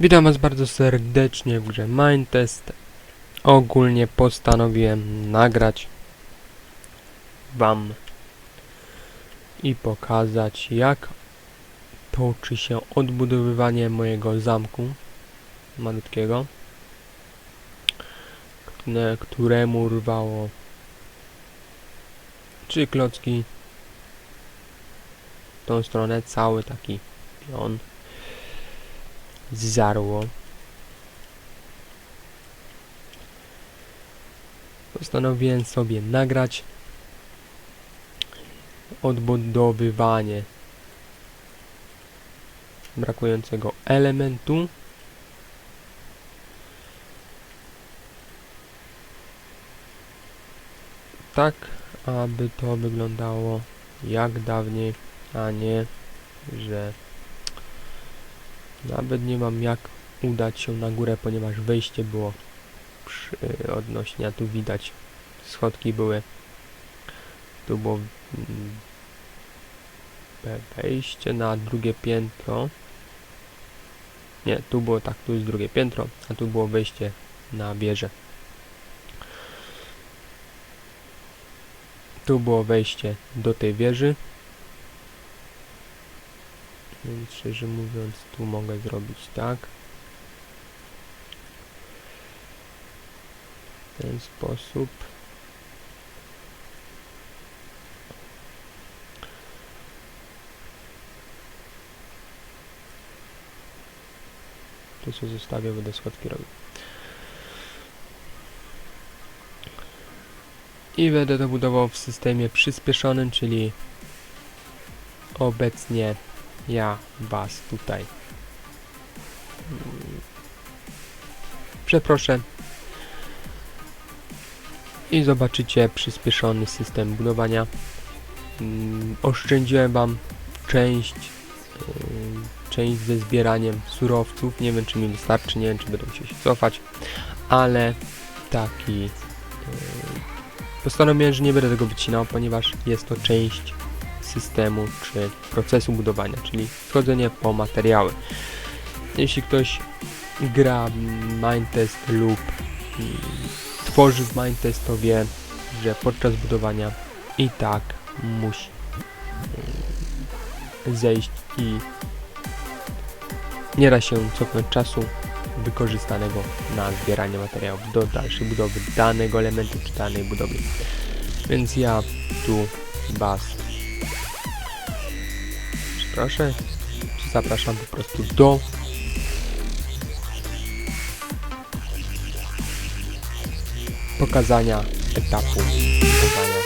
Witam Was bardzo serdecznie w grze Mindtest. Ogólnie postanowiłem nagrać Wam i pokazać jak toczy się odbudowywanie mojego zamku malutkiego, które- któremu rwało trzy klocki w tą stronę, cały taki pion zarło. Postanowiłem sobie nagrać odbudowywanie brakującego elementu. Tak, aby to wyglądało jak dawniej, a nie, że nawet nie mam jak udać się na górę, ponieważ wejście było przy, odnośnie, a tu widać schodki były. Tu było mm, we- wejście na drugie piętro. Nie, tu było tak, tu jest drugie piętro, a tu było wejście na wieżę. Tu było wejście do tej wieży. Więc szczerze mówiąc, tu mogę zrobić tak. W ten sposób. To co zostawię, będę schodki robił. I będę to budował w systemie przyspieszonym, czyli obecnie ja was tutaj przeproszę i zobaczycie przyspieszony system budowania. Mm, Oszczędziłem wam część ym, część ze zbieraniem surowców. Nie wiem czy mi wystarczy, nie wiem czy będę musiał się cofać, ale taki yy, postanowiłem, że nie będę tego wycinał, ponieważ jest to część systemu czy procesu budowania, czyli wchodzenie po materiały. Jeśli ktoś gra Mindtest lub mm, tworzy w Mindtest, to wie, że podczas budowania i tak musi mm, zejść i nie da się cofnąć czasu wykorzystanego na zbieranie materiałów do dalszej budowy danego elementu czy danej budowli. Więc ja tu Was proszę, zapraszam po prostu do pokazania etapu budowania.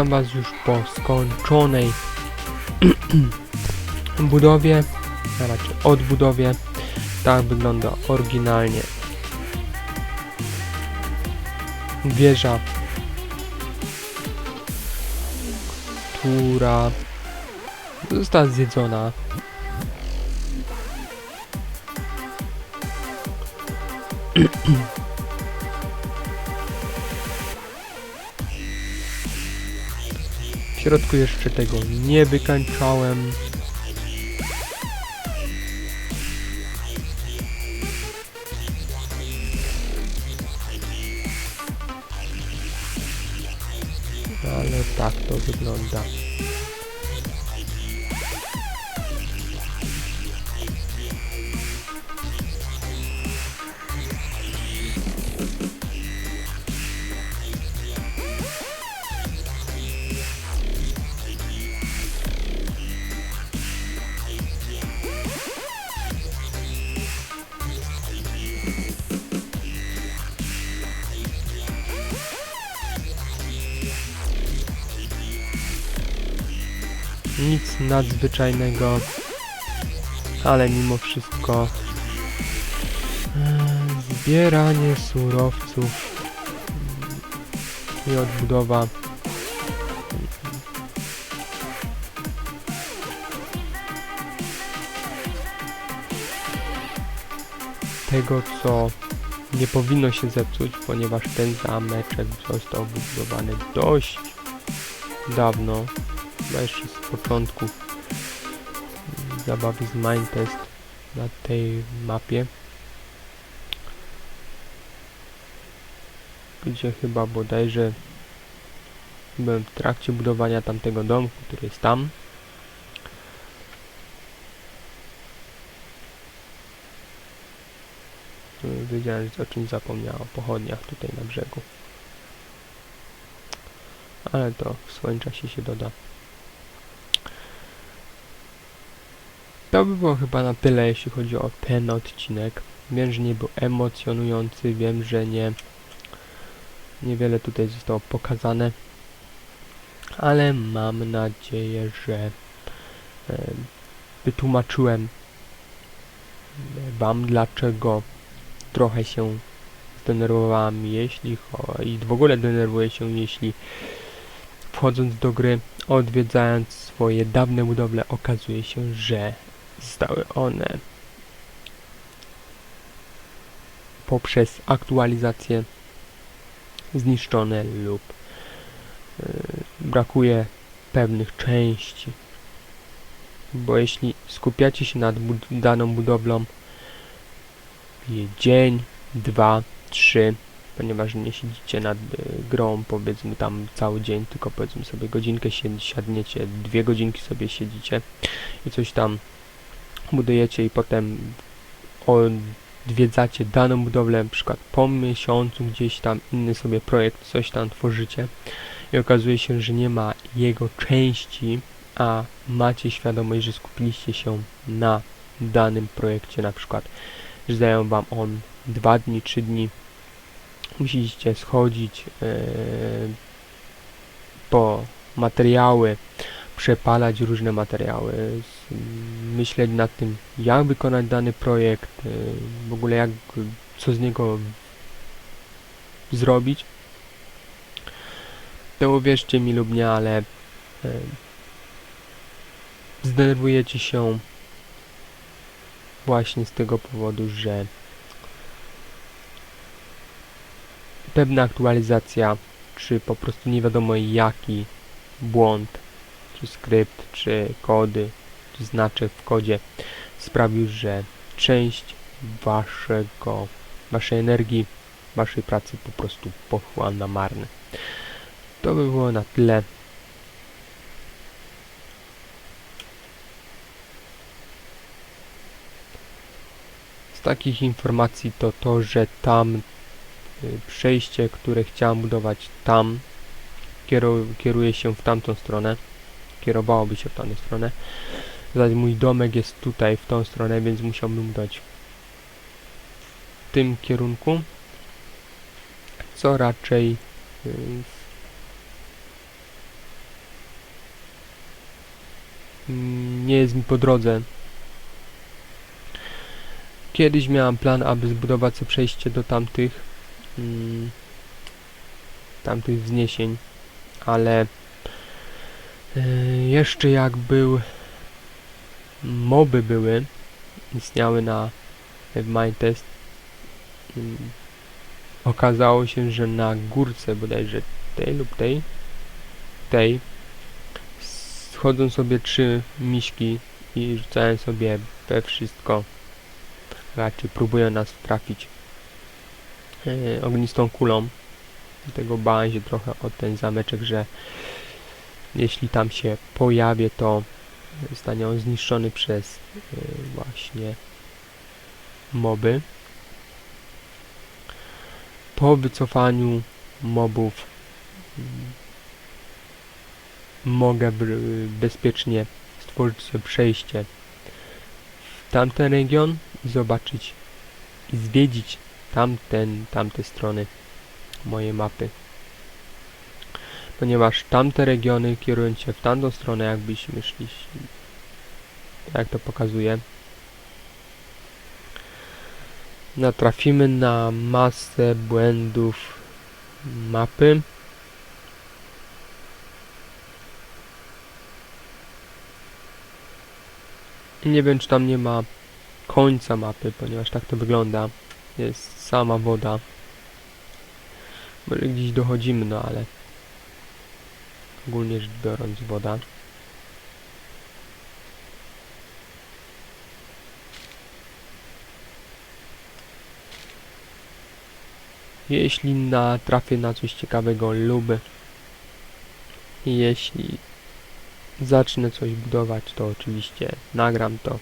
Witam Was już po skończonej budowie, a raczej odbudowie. Tak wygląda oryginalnie wieża, która została zjedzona. W środku jeszcze tego nie wykańczałem. Ale tak to wygląda. Nic nadzwyczajnego, ale mimo wszystko e, zbieranie surowców i odbudowa. Tego, co nie powinno się zepsuć, ponieważ ten zameczek został wybudowany dość dawno, chyba jeszcze mm, zabawy z Mindtest na tej mapie. Gdzie chyba bodajże byłem w trakcie budowania tamtego domku, który jest tam. Wiedziałem, o czymś zapomniałem, o pochodniach tutaj na brzegu. Ale to w swoim czasie się doda. To by było chyba na tyle, jeśli chodzi o ten odcinek. Wiem, że nie był emocjonujący, wiem, że nie niewiele tutaj zostało pokazane, ale mam nadzieję, że e, wytłumaczyłem Wam, dlaczego trochę się zdenerwowałem, jeśli i w ogóle denerwuję się, jeśli wchodząc do gry, odwiedzając swoje dawne budowle, okazuje się, że zostały one poprzez aktualizację zniszczone lub y, brakuje pewnych części. Bo jeśli skupiacie się nad bud daną budowlą dzień, dwa, trzy, ponieważ nie siedzicie nad y, grą powiedzmy tam cały dzień, tylko powiedzmy sobie godzinkę siadniecie, dwie godzinki sobie siedzicie i coś tam budujecie i potem odwiedzacie daną budowlę, na przykład po miesiącu gdzieś tam inny sobie projekt, coś tam tworzycie i okazuje się, że nie ma jego części, a macie świadomość, że skupiliście się na danym projekcie, na przykład, że dają wam on dwa dni, trzy dni, musicie schodzić e, po materiały, przepalać różne materiały, myśleć nad tym, jak wykonać dany projekt, e, w ogóle jak, co z niego zrobić. To uwierzcie mi lub nie, ale e, zdenerwujecie się właśnie z tego powodu, że pewna aktualizacja, czy po prostu nie wiadomo jaki błąd, czy skrypt, czy kody, znaczek w kodzie sprawił, że część waszego, waszej energii, waszej pracy po prostu poszła na marne. To by było na tyle. Z takich informacji to to, że tam y, przejście, które chciałem budować tam, kieru- kieruje się w tamtą stronę. Kierowałoby się w tamtą stronę. Zaś mój domek jest tutaj, w tą stronę, więc musiałbym dać w tym kierunku. Co raczej y, mm, nie jest mi po drodze. Kiedyś miałem plan, aby zbudować sobie przejście do tamtych mm, tamtych wzniesień, ale e, jeszcze jak był moby były istniały na w Mindtest okazało się, że na górce bodajże tej lub tej tej schodzą sobie trzy miśki i rzucają sobie we wszystko. Raczej próbują nas trafić e, ognistą kulą. Dlatego bałem się trochę o ten zameczek, że jeśli tam się pojawię to zostanie on zniszczony przez e, właśnie moby. Po wycofaniu mobów mm, mogę bezpiecznie stworzyć sobie przejście w tamten region i zobaczyć i zwiedzić tamten, tamte strony mojej mapy ponieważ tamte regiony kierują się w tamtą stronę jakbyśmy szli jak to pokazuje. Natrafimy na masę błędów mapy. Nie wiem czy tam nie ma końca mapy ponieważ tak to wygląda. Jest sama woda. Może gdzieś dochodzimy no ale ogólnie rzecz biorąc woda Jeśli natrafię na coś ciekawego lub jeśli zacznę coś budować, to oczywiście nagram to.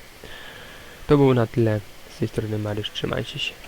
To było na tyle. Z tej strony Marysz, trzymajcie się.